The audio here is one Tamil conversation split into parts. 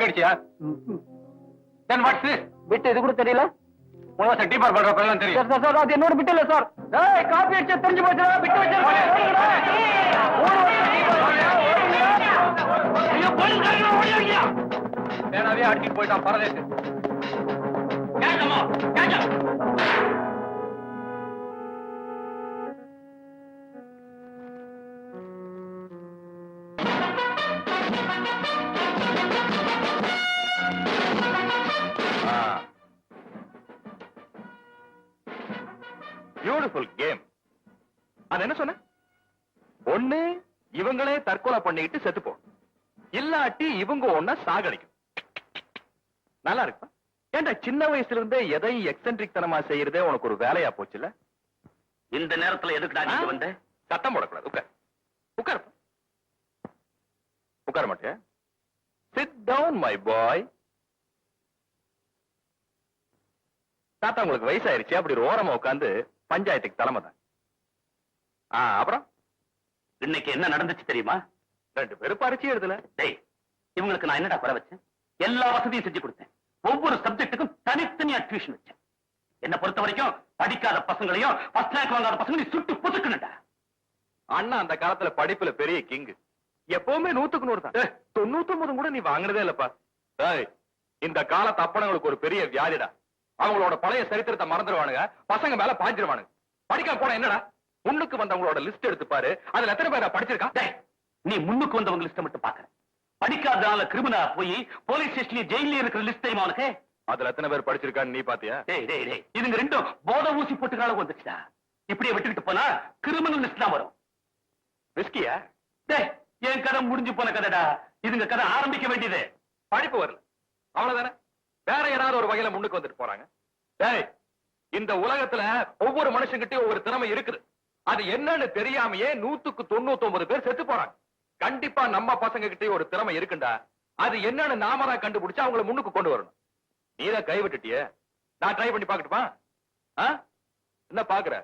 கப் அடிச்சியா தென் வாட்ஸ் திஸ் பிட் இது கூட தெரியல உனக்கு சார் டீப்பர் பண்ற பையன் தெரியும் சார் சார் அது என்னோட பிட் இல்ல சார் டேய் காப்பி அடிச்ச தெரிஞ்சு போச்சு விட்டு வச்சிருக்கேன் ஐயோ கொஞ்சம் ஓடியா வேணாவே அடிச்சிட்டு போயிட்டான் பரதேசி கேட்டமா கேட்டா பியூட்டிஃபுல் கேம் அது என்ன சொன்ன? ஒண்ணு இவங்களே தற்கொலை பண்ணிக்கிட்டு செத்துப்போ இல்லாட்டி இவங்க ஒண்ண சாகடிக்கும். நல்லா இருக்குப்பா. ஏன்டா சின்ன வயசுல இருந்தே எதையும் எக்ஸென்ட்ரிக் தனமா செய்யறதே உனக்கு ஒரு வேலையா போச்சுல இந்த நேரத்துல எதுக்குடா நீங்க வந்த? சத்தம் போடக்கூடாது. உட்கார். உட்கார். உட்கார மாட்டியா? சிட் டவுன் மை பாய் தாத்தா உங்களுக்கு வயசாயிருச்சு. அப்படி ஒரு ஓரமா உட்காந்து பஞ்சாயத்துக்கு தலைமை தான். அப்புறம்? இன்னைக்கு என்ன நடந்துச்சு தெரியுமா? ரெண்டு பேரும் பரிச்சு எழுதல. டேய் இவங்களுக்கு நான் என்னடா குறை வச்சேன்? எல்லா வசதியும் செஞ்சு கொடுத்தேன். ஒவ்வொரு சப்ஜெக்ட்டுக்கும் தனித்தனியா டியூஷன் வச்சேன். என்ன பொறுத்த வரைக்கும் படிக்காத பசங்களையும் ஃபர்ஸ்ட் ரேங்க் வாங்காத பசங்களையும் சுட்டு புதுக்குனடா அண்ணா அந்த காலத்துல படிப்புல பெரிய கிங் எப்பவுமே நூத்துக்கு நூறு தான். தொண்ணூத்தி ஒன்பது கூட நீ வாங்கினதே இல்லப்பா. இந்த காலத்து அப்பனங்களுக்கு ஒரு பெரிய வியாதிடா. அவங்களோட பழைய சரித்திரத்தை மறந்துடுவானுங்க பசங்க மேல பாஞ்சிருவானுங்க படிக்காம போன என்னடா? முன்னுக்கு வந்தவங்களோட லிஸ்ட் எடுத்து பாரு. அதுல எத்தனை பேர் படிச்சிருக்கான் நீ முன்னுக்கு வந்தவங்க லிஸ்ட மட்டும் பாக்குற. படிக்காதனால கிரிமினலா போய் போலீஸ் ஸ்டேஷன்ல ஜெயில இருக்கிற லிஸ்ட் தெரியுமா உனக்கு? அதுல எத்தனை பேர் படிச்சிருக்கான்னு நீ பாத்தியா? டேய் டேய் டேய். இதுங்க ரெண்டும் போத ஊசி போட்டுக்கால வந்துச்சுடா இப்படியே விட்டுக்கிட்டு போனா கிரிமினல் லிஸ்ட் தான் வரும். ரிஸ்கியா டேய் என் கதை முடிஞ்சு போன கதைடா. இதுங்க கதை ஆரம்பிக்க வேண்டியது. படிப்பு வரல. அவ்வளவுதானே? வேற யாராவது ஒரு வகையில முன்னுக்கு வந்துட்டு போறாங்க. டேய் இந்த உலகத்துல ஒவ்வொரு மனுஷங்கிட்டயும் ஒவ்வொரு திறமை இருக்குது. அது என்னன்னு தெரியாமயே நூத்துக்கு தொண்ணூத்தி ஒன்பது பேர் செத்து போறாங்க. கண்டிப்பா நம்ம பசங்க கிட்டயும் ஒரு திறமை இருக்குண்டா. அது என்னன்னு நாம தான் கண்டுபிடிச்சு அவங்கள முன்னுக்கு கொண்டு வரணும். நீதான் கை விட்டுட்டியே? நான் ட்ரை பண்ணி பாக்கட்டுமா? என்ன பாக்குற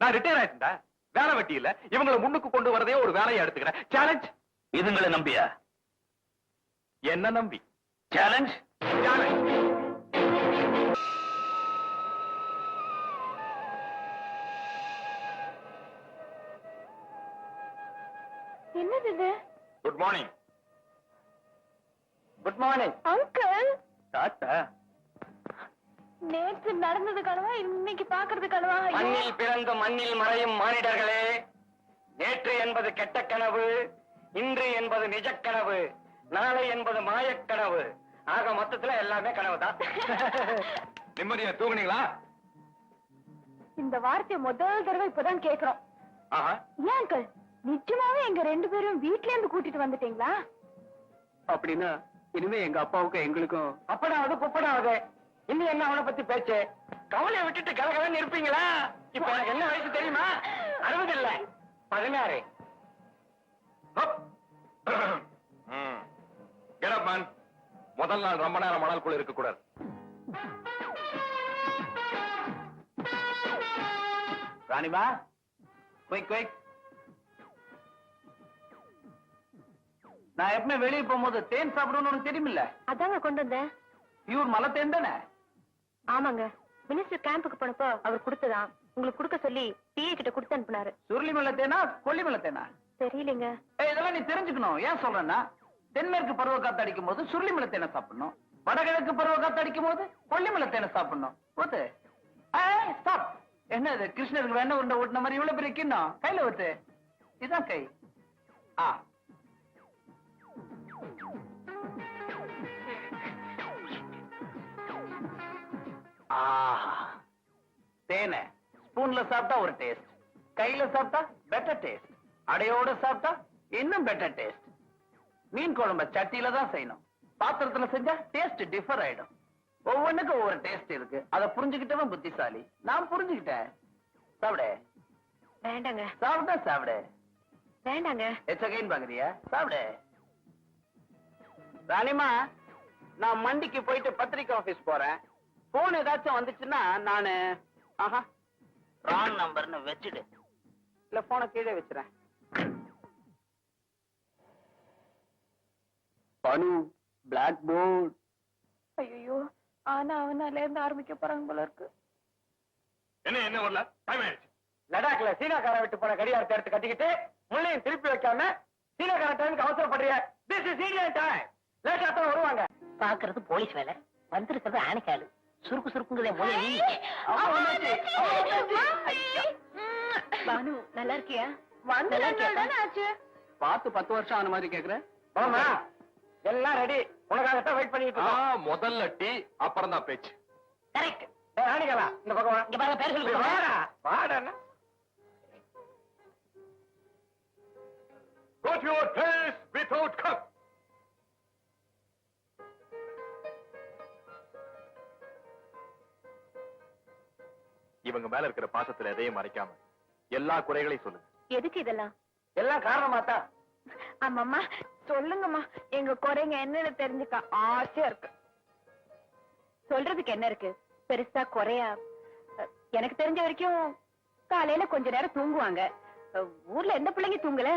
நான் ரிட்டையர் ஆயிட்டேன்டா. வேலை வெட்டி இல்ல இவங்களை முன்னுக்கு கொண்டு வரதே ஒரு வேலையை எடுத்துக்கிறேன். சேலஞ்ச் இதுங்களை நம்பியா? என்ன நம்பி? Challenge challenge good morning uncle தாத்தா. நேற்று நடந்தது கனவா இன்னைக்கு பாக்குறது கனவா. மண்ணில் பிறந்து மண்ணில் மறையும் மானிடர்களே நேற்று என்பது கெட்ட கனவு இன்று என்பது நிஜக்கனவு நாளை என்பது மாயக்கனவு ஆக மொத்தத்துல எல்லாமே கனவு தான். நிம்மதியா தூங்குனீங்களா? இந்த வார்த்தையை முதல் தடவை இப்பதான் கேக்குறோம் ஆஹா. ஏன் அங்கிள் நிஜமாவே எங்க ரெண்டு பேரும் வீட்ல இருந்து கூட்டிட்டு வந்துட்டீங்களா? அப்படின்னா இனிமே எங்க அப்பாவுக்கும் எங்களுக்கும் அப்படாவது குப்படாவது இன்னும் என்ன அவனை பத்தி பேச்சு? கவலையை விட்டுட்டு கலகலன்னு இருப்பீங்களா? இப்ப எனக்கு என்ன வயசு தெரியுமா? அறுபது இல்ல. பதினாறு. முதல் நாள் ரொம்ப நேரம் மணல்குள்ள இருக்க கூடாது ராணிமா குயிக் குயிக் நான் எப்பவுமே வெளியே போகும்போது தேன் சாப்பிடணும்னு உனக்கு தெரியுமில்ல? அதாங்க கொண்டு வந்தேன். பியூர் மலை தேன்? தானே ஆமாங்க. மினிஸ்டர் கேம்புக்கு போனப்போ அவர் கொடுத்ததான். உங்களுக்கு கொடுக்க சொல்லி பிஏ கிட்ட கொடுத்து அனுப்புனாரு. சுருளி மலை தேனா கொல்லி மலை தேனா தெரியலங்க இதெல்லாம் நீ தெரிஞ்சுக்கணும். ஏன் சொல்றேன்னா தென்மேற்கு பருவ காத்து அடிக்கும் போது சுருளி மலை தேனை சாப்பிடணும். வடகிழக்கு பருவ காத்து அடிக்கும் போது கொல்லி மலை தேனை சாப்பிடணும் ஊத்து ஸ்டாப் என்ன இது கிருஷ்ணருக்கு வேண உருண்டை ஓட்டின மாதிரி இவ்வளவு பெரிய கிண்ணம்? கையில ஊத்து இதான் கை. ஆ. தேனை ஸ்பூன்ல சாப்பிட்டா ஒரு டேஸ்ட் கையில சாப்பிட்டா பெட்டர் டேஸ்ட் அடையோட சாப்பிட்டா இன்னும் பெட்டர் டேஸ்ட் மீன் குழம்ப சட்டியில தான் செய்யணும். பாத்திரத்துல செஞ்சா டேஸ்ட் டிஃபர் ஆயிடும். ஒவ்வொன்றுக்கும் ஒவ்வொரு டேஸ்ட் இருக்கு. அதை புரிஞ்சுக்கிட்டவன் புத்திசாலி. நான் புரிஞ்சுக்கிட்டேன். சாப்பிடு. வேண்டாங்க. சாப்பிட்டா சாப்பிடு. வேண்டாங்க. எச்சகைன்னு பாக்குறியா? சாப்பிடு. ராணிமா நான் மண்டிக்கு போயிட்டு பத்திரிக்கை ஆபீஸ் போறேன். போன் ஏதாச்சும் வந்துச்சுன்னா நானு ஆஹா. ராங் நம்பர்னு வச்சுடு. இல்ல போனை கீழே வச்சுறேன். போன் பிளாக் போர்ட் ஐயோ ஆனா அவனால இருந்து ஆரம்பிக்க போறாங்க போல இருக்கு. என்ன என்ன வரல டைம் ஆயிடுச்சு. லடாக்ல சீனாக்காரன் விட்டு போன கடிகாரத்தை எடுத்து கட்டிக்கிட்டு முள்ளையும் திருப்பி வைக்காம சீனாக்கார டைமுக்கு அவசரப்படுறிய? திஸ் இஸ் இந்தியன் டைம் லேட்டா தான் வருவாங்க. பாக்குறது போலீஸ் வேலை. வந்திருக்கிறது ஆணைக்காலு சுருக்கு சுருக்குங்கிறத மொழி. பானு நல்லா இருக்கியா வந்து ஆச்சு? பார்த்து பத்து வருஷம் ஆன மாதிரி கேக்குறேன் போமா எல்லாம் ரெடி. உனக்காகத்தான் வெயிட் பண்ணிட்டு இருக்கோம். முதல்ல டீ அப்புறம் தான் பேச்சு. கரெக்ட் ஏய், ஆணிகளா இந்த பக்கம் வா. இங்க பாருங்க பேர் சொல்லி. வாடா. வாடா. Your place without cup. இவங்க மேல இருக்கிற பாசத்துல எதையும் மறைக்காம எல்லா குறைகளையும் சொல்லுங்க. எதுக்கு இதெல்லாம்? எல்லாம் காரணமாத்தான் ஆமாம்மா சொல்லுங்கம்மா. எங்க குறைங்க என்னன்னு தெரிஞ்சுக்க ஆசையா இருக்கு. சொல்றதுக்கு என்ன இருக்கு? பெருசா குறையா? எனக்கு தெரிஞ்ச வரைக்கும் காலையில கொஞ்ச நேரம் தூங்குவாங்க. ஊர்ல எந்த பிள்ளைங்க தூங்கல?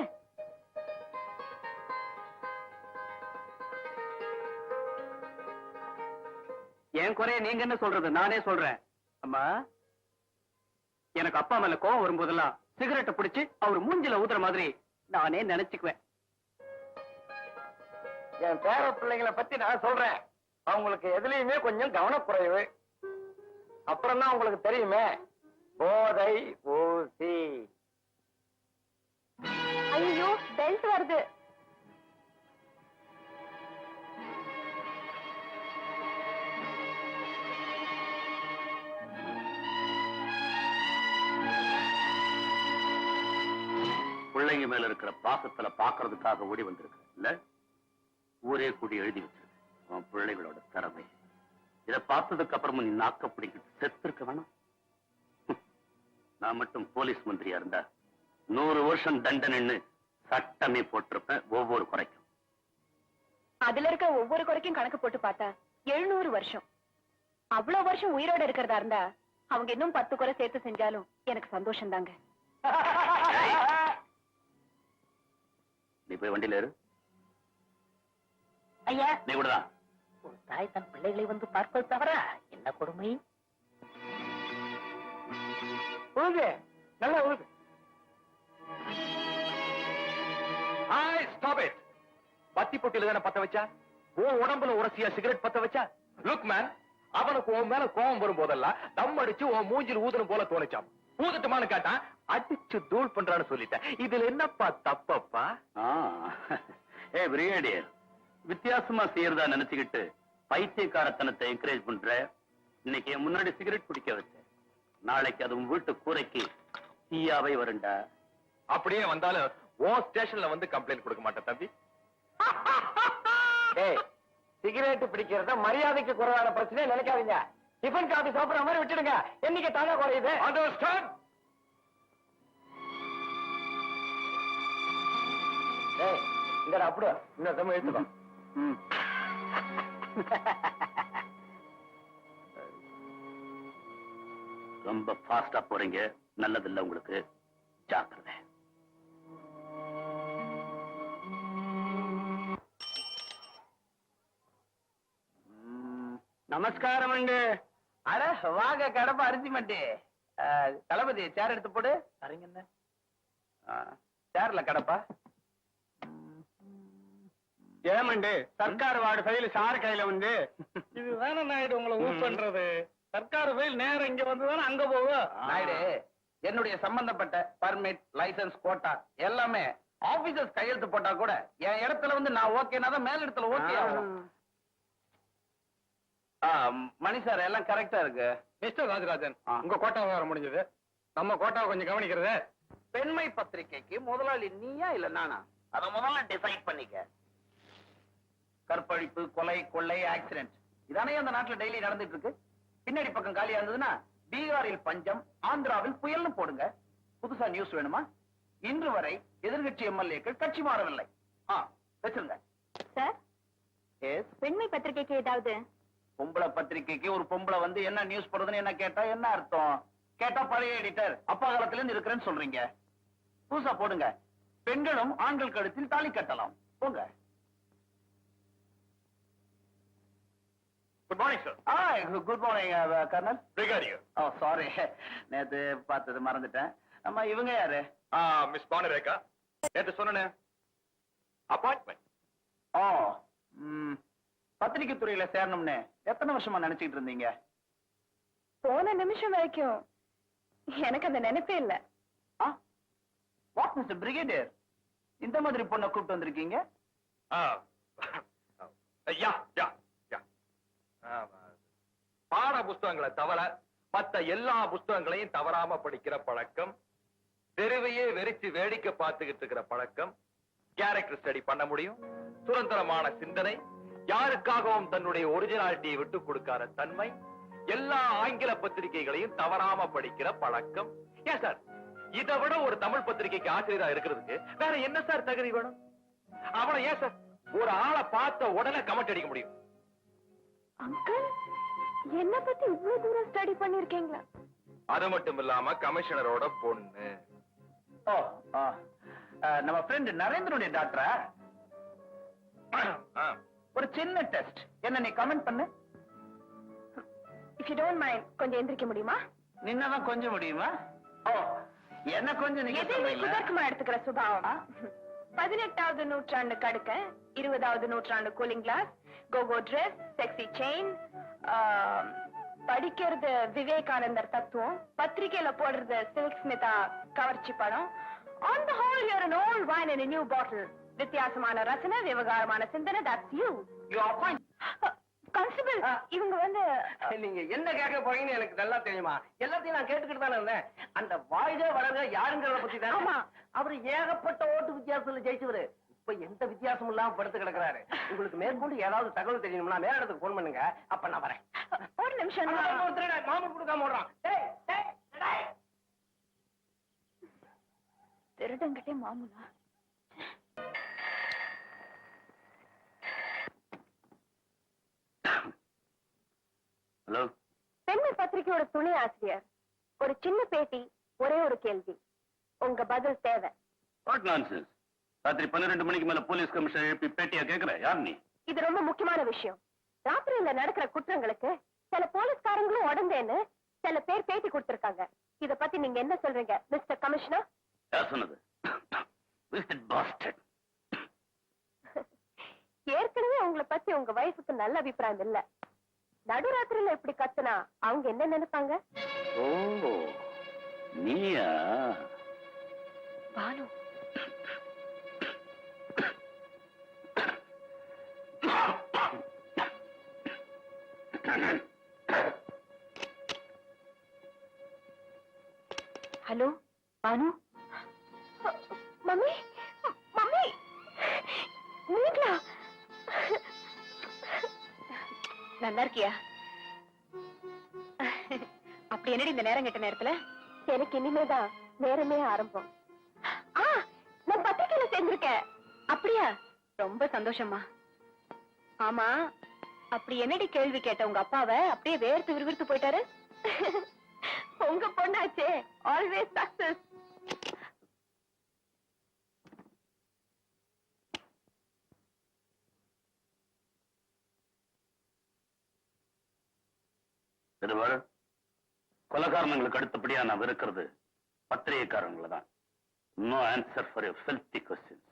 என் குறைய நீங்க என்ன சொல்றது? நானே சொல்றேன். அம்மா எனக்கு அப்பா மேல கோவம் வரும்போதெல்லாம் சிகரெட்டை பிடிச்சு அவர் மூஞ்சில ஊதுற மாதிரி நானே நினைச்சுக்குவேன். என் பேர பிள்ளைங்களை பத்தி நான் சொல்றேன். அவங்களுக்கு எதுலயுமே கொஞ்சம் கவனக்குறைவு. அப்புறம் தான் உங்களுக்கு தெரியுமே. போதை ஊசி. ஐயோ பெல்ட் வருது. பிள்ளைங்க மேல இருக்கிற பாசத்துல பாக்குறதுக்காக ஓடி வந்திருக்க இல்ல? ஊரே கூடி எழுதி வச்சிருக்கு உன் பிள்ளைகளோட திறமை. இத பார்த்ததுக்கு அப்புறமும் நீ நாக்க பிடிக்கிட்டு செத்துருக்க வேணாம். நான் மட்டும் போலீஸ் மந்திரியா இருந்தா நூறு வருஷம் தண்டனைன்னு சட்டமே போட்டிருப்பேன் ஒவ்வொரு குறைக்கும். அதுல இருக்க ஒவ்வொரு குறைக்கும் கணக்கு போட்டு பார்த்தா எழுநூறு வருஷம். அவ்வளவு வருஷம் உயிரோட இருக்கிறதா இருந்தா அவங்க இன்னும் பத்து குறை சேர்த்து செஞ்சாலும் எனக்கு சந்தோஷம் தாங்க நீ போய் வண்டியில ஐயா. நீ கூடதான் ஒரு தாய் தன் பிள்ளைகளை வந்து பார்ப்பது தவிர என்ன கொடுமை? உழுது நல்லா உழுது ஹாய் ஸ்டாப் இட் பத்தி பொட்டில தானே பத்த வச்சா? உன் உடம்புல உரசியா சிகரெட் பத்த வச்சா? லுக் மேன் அவனுக்கு உன் மேல கோபம் வரும் போதெல்லாம் தம் அடிச்சு உன் மூஞ்சில் ஊதணும் போல தோணுச்சாம். ஊதட்டுமான்னு கேட்டான் அடிச்சு தூள் பண்றான்னு சொல்லிட்டேன். இதுல என்னப்பா தப்பப்பா. ஏ பிரிகேடியர் வித்தியாசமா செய்யறதா நினைச்சுக்கிட்டு பைத்தியக்காரத்தனத்தை என்கரேஜ் பண்ற? இன்னைக்கு முன்னாடி சிகரெட் குடிக்க வச்ச நாளைக்கு அது வீட்டு கூரைக்கு தீயாவை வருண்டா அப்படியே வந்தாலும் உன் ஸ்டேஷன்ல வந்து கம்ப்ளைண்ட் கொடுக்க மாட்டேன் தம்பி. சிகரெட் பிடிக்கிறத மரியாதைக்கு குறைவான பிரச்சனை நினைக்காதீங்க. டிஃபன் காபி சாப்பிடுற மாதிரி விட்டுடுங்க. என்னைக்கு தாங்க குறையுது? அண்டர்ஸ்டாண்ட் ஏய் இங்கடா அப்படியே இன்னும் தம்ம எடுத்துக்கோ. ரொம்ப ஃபாஸ்டா போறீங்க. நல்லதில்ல உங்களுக்கு. ஜாக்கிரதை. நமஸ்காரம் அண்டு அட வாங்க கடப்ப அரிசி மட்டி தளபதி சேர் எடுத்து போடு. சரிங்க சேர்ல கடப்பா. ஏமண்டு சர்க்கார் வார்டு ஃபைல் சார் கையில வந்து இது வேணா நாயுடு உங்களை ஊப் பண்றது. சர்க்கார் ஃபைல் நேரம் இங்க வந்து அங்க போகும் நாயுடு என்னுடைய சம்பந்தப்பட்ட பர்மிட் லைசென்ஸ் கோட்டா எல்லாமே ஆபீசர்ஸ் கையெழுத்து போட்டா கூட என் இடத்துல வந்து நான் ஓகேனா தான் மேல் இடத்துல ஓகே ஆகும். மணி சார் எல்லாம் கரெக்டா இருக்கு. மிஸ்டர் ராஜராஜன். உங்க கோட்டா விவகாரம் முடிஞ்சது. நம்ம கோட்டாவை கொஞ்சம் கவனிக்கிறது. பெண்மை பத்திரிக்கைக்கு முதலாளி நீயா இல்ல நானா? அத முதல்ல டிசைட் பண்ணிக்க. கற்பழிப்பு கொலை கொள்ளை ஆக்சிடென்ட் இதானே அந்த நாட்டுல டெய்லி நடந்துட்டு இருக்கு பின்னாடி பக்கம் காலியா இருந்ததுன்னா பீகாரில் பஞ்சம் ஆந்திராவில் புயல்னு போடுங்க. புதுசா நியூஸ் வேணுமா? இன்று வரை எதிர்கட்சி எம்எல்ஏக்கள் கட்சி மாறவில்லை. ஆ வச்சிருங்க. சார் எஸ் பெண்மை பத்திரிகைக்கு ஏதாவது பொம்பளை பத்திரிக்கைக்கு ஒரு பொம்பளை வந்து என்ன நியூஸ் போடுறதுன்னு என்ன கேட்டா என்ன அர்த்தம்? கேட்டா பழைய எடிட்டர் அப்பா காலத்துல இருந்து இருக்கிறேன்னு சொல்றீங்க. புதுசா போடுங்க. பெண்களும் ஆண்கள் கழுத்தில் தாலி கட்டலாம். போங்க. Good morning sir good morning colonel. Brigadier oh sorry நேத்து பார்த்தது மறந்துட்டேன். அம்மா இவங்க யாரு? மிஸ் பானுரேகா. நேத்து சொன்னனே. அப்பாயின்மெண்ட் ஓ ம், பத்திரிக்கை துறையில சேரணும்னு எத்தனை வருஷமா நினைச்சிட்டு இருந்தீங்க? போன நிமிஷம் வரைக்கும் எனக்கு அந்த நினைப்பே இல்ல. ஆ? வாட் மிஸ்டர் பிரிகேடியர் இந்த மாதிரி பொண்ணை கூப்பிட்டு வந்திருக்கீங்க? பாட புஸ்தகங்களை தவிர மத்த எல்லா புஸ்தகங்களையும் தவறாம படிக்கிற பழக்கம் தெருவையே வெறிச்சு வேடிக்கை பார்த்துக்கிட்டு இருக்கிற பழக்கம் கேரக்டர் ஸ்டடி பண்ண முடியும் சுதந்திரமான சிந்தனை யாருக்காகவும் தன்னுடைய ஒரிஜினாலிட்டியை விட்டு கொடுக்காத தன்மை எல்லா ஆங்கில பத்திரிகைகளையும் தவறாம படிக்கிற பழக்கம். ஏன் சார்? இதை விட ஒரு தமிழ் பத்திரிகைக்கு ஆசிரியரா இருக்கிறதுக்கு வேற என்ன சார் தகுதி வேணும்? அவனை ஏன் சார்? ஒரு ஆளை பார்த்த உடனே கமெண்ட் அடிக்க முடியும். அங்கிள் என்ன பத்தி இவ்வளவு தூரம் ஸ்டடி பண்ணிருக்கீங்களா? அது மட்டும் இல்லாம கமிஷனரோட பொண்ணு. ஓ நம்ம ஃப்ரெண்ட் நரேந்திரனுடைய டாக்டரா ஆ. ஒரு சின்ன டெஸ்ட் என்ன நீ கமெண்ட் பண்ணு? இஃப் யூ டோன்ட் மைண்ட் கொஞ்சம் எந்திரிக்க முடியுமா? நின்னதான் கொஞ்சம் முடியுமா? ஓ என்ன கொஞ்சம் சொல்றீங்களா? குதர்க்கமா எடுத்துக்கிற சுபாவம். பதினெட்டாவது நூற்றாண்டு கடுக்க இருபதாவது நூற்றாண்டு cooling glass cocoa dress sexy chain படிக்கிறது விவேகானந்தர் தத்துவம் பத்திரிக்கையில போடுறது சில்க் ஸ்மிதா கவர்ச்சி படம். On the whole your old wine in a new bottle. வித்தியாசமான ரசனை விவகாரமான சிந்தனை you. You are fine. Constable இவங்க வந்து நீங்க என்ன கேட்க போறீங்கன்னு எனக்கு நல்லா தெரியுமா? எல்லாத்தையும் நான் கேட்டுக்கிட்டு தானே இருந்தேன். அந்த வாழ்க வளர்க யாருங்கிறத பத்தி தான்? ஆமா. அவரு ஏகப்பட்ட ஓட்டு வித்தியாசத்துல ஜெயிச்சவரு. இப்ப எந்த வித்தியாசமும் இல்லாம படுத்து கிடக்குறாரு. உங்களுக்கு மேற்கொண்டு ஏதாவது தகவல் தெரியணும்னா மேல இடத்துக்கு போன் பண்ணுங்க. அப்ப நான் வரேன். ஒரு நிமிஷம். மாமூல் கொடுக்காம ஓடுறான். டேய், டேய், டேய். திருடங்கிட்டே மாமூலா ஹலோ பெண்மை பத்திரிகையோட துணை ஆசிரியர். ஒரு சின்ன பேட்டி ஒரே ஒரு கேள்வி. உங்க பதில் தேவை. வாட் நான்சென்ஸ் ராத்திரி பன்னிரெண்டு மணிக்கு மேல போலீஸ் கமிஷனர் எழுப்பி பேட்டியா கேக்குற? யார் நீ? இது ரொம்ப முக்கியமான விஷயம். ராத்திரியில நடக்கிற குற்றங்களுக்கு சில போலீஸ்காரங்களும் உடந்தேன்னு சில பேர் பேட்டி கொடுத்திருக்காங்க. இத பத்தி நீங்க என்ன சொல்றீங்க மிஸ்டர் கமிஷனர்? யார் சொன்னது? Bastard. ஏற்கனவே உங்களை பத்தி உங்க வயசுக்கு நல்ல அபிப்பிராயம் இல்ல. நடுராத்திரியில இப்படி கத்துனா அவங்க என்ன நினைப்பாங்க? ஓ நீயா? Banu. Hello Banu? Mummy mummy? நல்லா இருக்கியா? அப்படி என்னடி இந்த நேரம் கெட்ட நேரத்துல? எனக்கு இனிமேதான் நேரமே ஆரம்பம். ஆ நான் பத்திரிக்கையில சேர்ந்திருக்கேன். அப்படியா? ரொம்ப சந்தோஷமா ஆமா அப்படி என்னடி கேள்வி கேட்ட உங்க அப்பாவை அப்படியே வேர்த்து விறுவிறுத்து போயிட்டாரு? உங்க பொண்ணாச்சே ஆல்வேஸ் சக்சஸ் திருவாரு கொலகாரணங்களுக்கு அடுத்தபடியா நான் வெறுக்கிறது பத்திரிகைக்காரங்களை தான் no answer for your filthy question